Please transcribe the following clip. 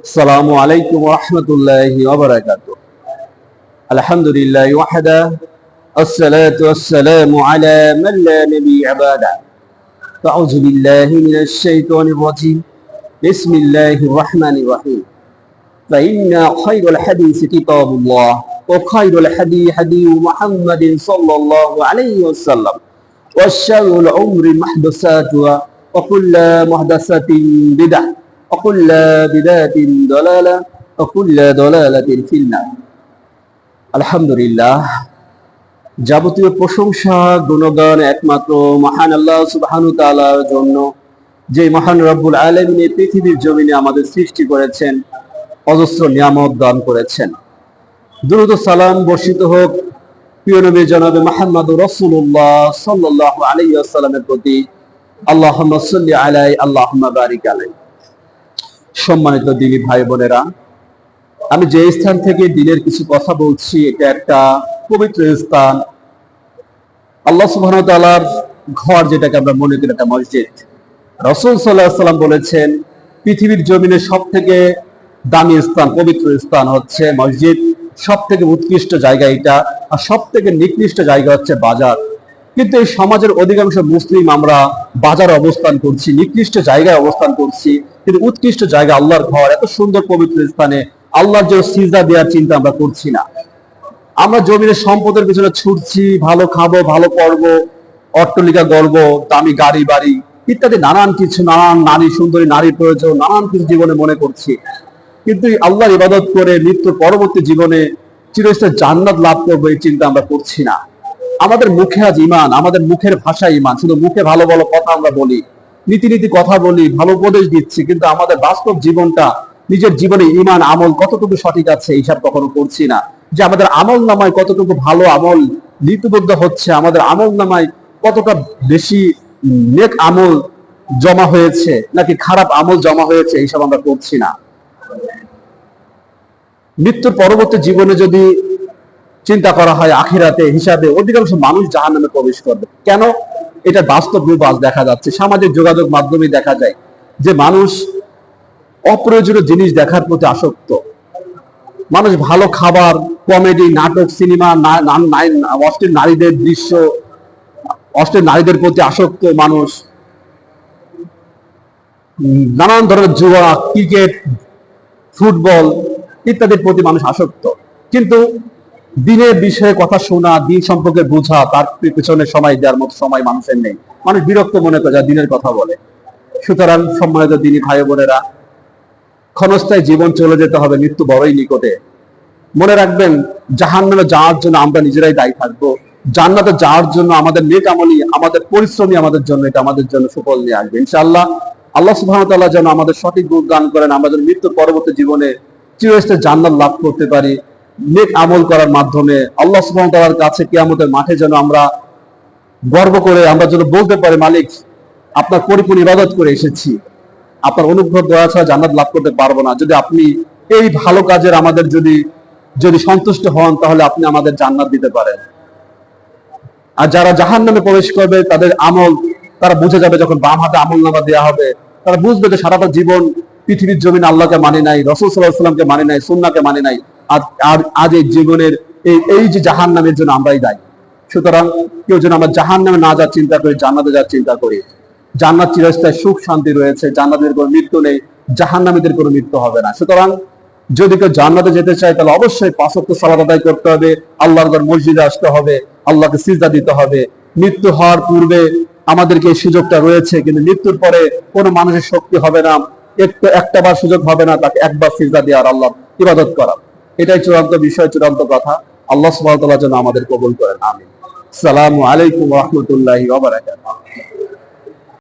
السلام عليكم ورحمة الله وبركاته. الحمد لله وحده الصلاة والسلام على من لا نبي بعده أعوذ بالله من الشيطان الرجيم. بسم الله الرحمن الرحيم. فإن خير الحديث كتاب الله وخير الحديث حديث محمد صلى الله عليه وسلم والشر الأمر محدثاتها وكل محدثة بدعة. وكل بدعة ضلالة وكل ضلالة في النار আলহামদুলিল্লাহ যাবতীয় প্রশংসা গুণগান একমাত্র মহান আল্লাহ সুবহানু তাআলার জন্য যে মহান রব্বুল আলামিন এই পৃথিবীর জমিনে আমাদের সৃষ্টি করেছেন অজস্র নিয়ামত দান করেছেন দ্রুত সালাম বর্ষিত হোক প্রিয় নবী জনাবে মাহমদ রসুল্লাহ সাল্লাহ আলী আসসালামের প্রতি আল্লাহ সাল্লি আলাই আল্লাহ বারিক আলাই সম্মানিত দিনী ভাই বোনেরা, আমি যে স্থান থেকে দিনের কিছু কথা বলছি, এটা একটা পবিত্র স্থান। আল্লাহ সুবহান ঘর যেটাকে আমরা মনে করি একটা মসজিদ। রসুল সাল্লাহ সাল্লাম বলেছেন, পৃথিবীর জমিনে সব থেকে দামি স্থান, পবিত্র স্থান হচ্ছে মসজিদ। সব থেকে উৎকৃষ্ট জায়গা এটা, আর সব থেকে নিকৃষ্ট জায়গা হচ্ছে বাজার। কিন্তু এই সমাজের অধিকাংশ মুসলিম আমরা বাজারে অবস্থান করছি, নিকৃষ্ট জায়গায় অবস্থান করছি, কিন্তু উৎকৃষ্ট জায়গা আল্লাহর ঘর, এত সুন্দর পবিত্র স্থানে আল্লাহর যে সিজা দেওয়ার চিন্তা আমরা করছি না। আমরা জমির সম্পদের পিছনে ছুটছি, ভালো খাব, ভালো পড়ব অট্টলিকা গর্ব দামি গাড়ি, বাড়ি ইত্যাদি, নানান কিছু, নানান নারী সুন্দরী, নারী প্রয়োজন, নানান কিছু জীবনে মনে করছি। কিন্তু আল্লাহর ইবাদত করে মৃত্যুর পরবর্তী জীবনে চিরস্থায়ী জান্নাত লাভ করব এই চিন্তা আমরা করছি না। আমাদের মুখে আজ ইমান আমাদের মুখের ভাষা ইমান শুধু মুখে ভালো ভালো কথা আমরা বলি। নীতি নীতি কথা বলি, ভালো উপদেশ দিচ্ছি, কিন্তু আমাদের বাস্তব জীবনটা, নিজের জীবনে ইমান আমল কতটুকু সঠিক আছে, এইসব কখনো করছি না। যে আমাদের আমল নামায় কতটুকু ভালো আমল লিপিবদ্ধ হচ্ছে, আমাদের আমল নামায় কতটা বেশি নেক আমল জমা হয়েছে, নাকি খারাপ আমল জমা হয়েছে, এইসব আমরা করছি না। মৃত্যুর পরবর্তী জীবনে যদি চিন্তা করা হয় আখিরাতে, হিসাবে। অধিকাংশ মানুষ জাহান নামে প্রবেশ করবে। কেন? এটা বাস্তব রূপ আজ দেখা যাচ্ছে। সামাজিক যোগাযোগ মাধ্যমে দেখা যায় যে মানুষ অপ্রয়োজনীয় জিনিস দেখার প্রতি আসক্ত। মানুষ ভালো খাবার, কমেডি, নাটক, সিনেমা অশ্লীল নারীদের দৃশ্য অশ্লীল নারীদের প্রতি আসক্ত মানুষ, নানান ধরনের জুয়া, ক্রিকেট, ফুটবল ইত্যাদির প্রতি মানুষ আসক্ত। কিন্তু দিনের বিষয়ে কথা শোনা, দিন সম্পর্কে বোঝা, তার পেছনে সময় দেওয়ার মতো সময় মানুষের নেই। মানুষ বিরক্ত মনে করে যা দিনের কথা বলে। সুতরাং সম্মানিত দিনী ভাই বোনেরা, ক্ষণস্থায়ী জীবন চলে যেতে হবে মৃত্যু বড়ই নিকটে। মনে রাখবেন জাহান নামে যাওয়ার জন্য আমরা নিজেরাই দায়ী থাকব। জান্নাতে যাওয়ার জন্য আমাদের নেক আমলি আমাদের পরিশ্রমী আমাদের জন্য, এটা আমাদের জন্য সুফল নিয়ে আসবে, ইনশাআল্লাহ। আল্লাহ তাআলা যেন আমাদের সঠিক রূপ দান করেন যেন মৃত্যুর পরবর্তী জীবনে চিরস্থায়ী জান্নাত লাভ করতে পারি। নেক আমল করার মাধ্যমে আল্লাহ তাআলার কাছে কিয়ামতের মাঠে যেন আমরা গর্ব করে, আমরা যেন বলতে পারি, মালিক, আপনার পরিপূর্ণ ইবাদত করে এসেছি। আপনার অনুগ্রহ, দয়া ছাড়া জান্নাত লাভ করতে পারব না। যদি আপনি এই ভালো কাজের আমাদের যদি যদি সন্তুষ্ট হন, তাহলে আপনি আমাদের জান্নাত দিতে পারেন। আর যারা জাহান নামে প্রবেশ করবে, তাদের আমল, তারা বুঝে যাবে যখন বাম হাতে আমল নামা দেওয়া হবে। তারা বুঝবে যে সারাটা জীবন পৃথিবীর জমিন আল্লাহকে মানে নাই, রসুল সাল্লাহ সাল্লামকে মানে নাই সুন্নাকে মানে নাই। আর- আজ এই জীবনের এই এই যে জাহান নামের জন্য আমরাই দায়ী। সুতরাং কেউ যেন আমরা জাহান নামে না যাওয়ার চিন্তা করি, জান্নাতে যাওয়ার চিন্তা করি। জান্নাত চিরস্থায়ী সুখ, শান্তি রয়েছে, জান্নাতের কোনো মৃত্যু নেই জাহান নামীদের কোনো মৃত্যু হবে না। সুতরাং যদি কেউ জান্নাতে যেতে চায়, তাহলে অবশ্যই পাঁচক্ত সালাত আদায় করতে হবে, আল্লাহর ঘর মসজিদে আসতে হবে, আল্লাহকে সিজদা দিতে হবে। মৃত্যু হওয়ার পূর্বে আমাদেরকে এই সুযোগটা রয়েছে, কিন্তু মৃত্যুর পরে কোনো মানুষের শক্তি হবে না। একটু একটা বার সুযোগ হবে না, তাকে একবার সিজদা দেওয়ার আল্লাহ ইবাদত করা। এটাই চূড়ান্ত বিষয়, চূড়ান্ত কথা। আল্লাহ সুবাহ যেন আমাদের কবুল করেন আমি সালামু আলাইকুম রাহমাতুল্লাহি